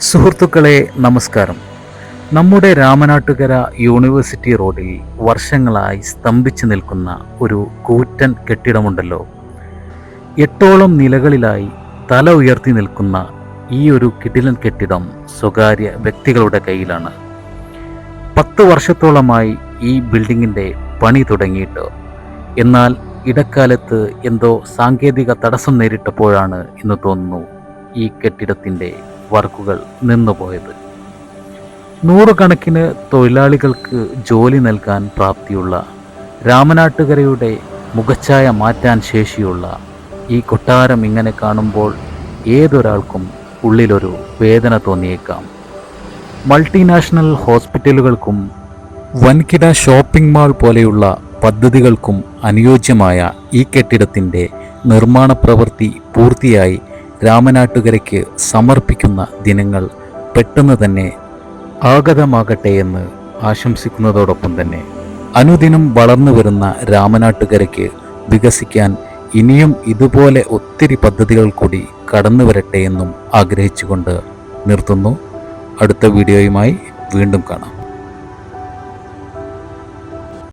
സുഹൃത്തുക്കളെ നമസ്കാരം. നമ്മുടെ രാമനാട്ടുകര യൂണിവേഴ്സിറ്റി റോഡിൽ വർഷങ്ങളായി സ്തംഭിച്ചു നിൽക്കുന്ന ഒരു കൂറ്റൻ കെട്ടിടമുണ്ടല്ലോ. എട്ടോളം നിലകളിലായി തല ഉയർത്തി നിൽക്കുന്ന ഈ ഒരു കിടിലൻ കെട്ടിടം സ്വകാര്യ വ്യക്തികളുടെ കയ്യിലാണ്. പത്ത് വർഷത്തോളമായി ഈ ബിൽഡിങ്ങിന്റെ പണി തുടങ്ങിയിട്ട്. എന്നാൽ ഇടക്കാലത്ത് എന്തോ സാങ്കേതിക തടസ്സം നേരിട്ടപ്പോഴാണ് എന്ന് തോന്നുന്നു ഈ കെട്ടിടത്തിന്റെ വർക്കുകൾ നിന്നുപോയത്. നൂറുകണക്കിന് തൊഴിലാളികൾക്ക് ജോലി നൽകാൻ പ്രാപ്തിയുള്ള രാമനാട്ടുകരയുടെ മുഖച്ഛായ മാറ്റാൻ ശേഷിയുള്ള ഈ കൊട്ടാരം ഇങ്ങനെ കാണുമ്പോൾ ഏതൊരാൾക്കും ഉള്ളിലൊരു വേദന തോന്നിയേക്കാം. മൾട്ടിനാഷണൽ ഹോസ്പിറ്റലുകൾക്കും വൻകിട ഷോപ്പിംഗ് മാൾ പോലെയുള്ള പദ്ധതികൾക്കും അനുയോജ്യമായ ഈ കെട്ടിടത്തിന്റെ നിർമ്മാണ പ്രവൃത്തി പൂർത്തിയായി രാമനാട്ടുകരയ്ക്ക് സമർപ്പിക്കുന്ന ദിനങ്ങൾ പെട്ടെന്ന് തന്നെ ആഗതമാകട്ടെ എന്ന് ആശംസിക്കുന്നതോടൊപ്പം തന്നെ. അനുദിനം വളർന്നു വരുന്ന രാമനാട്ടുകരയ്ക്ക് വികസിക്കാൻ ഇനിയും ഇതുപോലെ ഒത്തിരി പദ്ധതികൾ കൂടി കടന്നു വരട്ടെ എന്നും ആഗ്രഹിച്ചുകൊണ്ട് നിർത്തുന്നു. അടുത്ത വീഡിയോയുമായി വീണ്ടും കാണാം.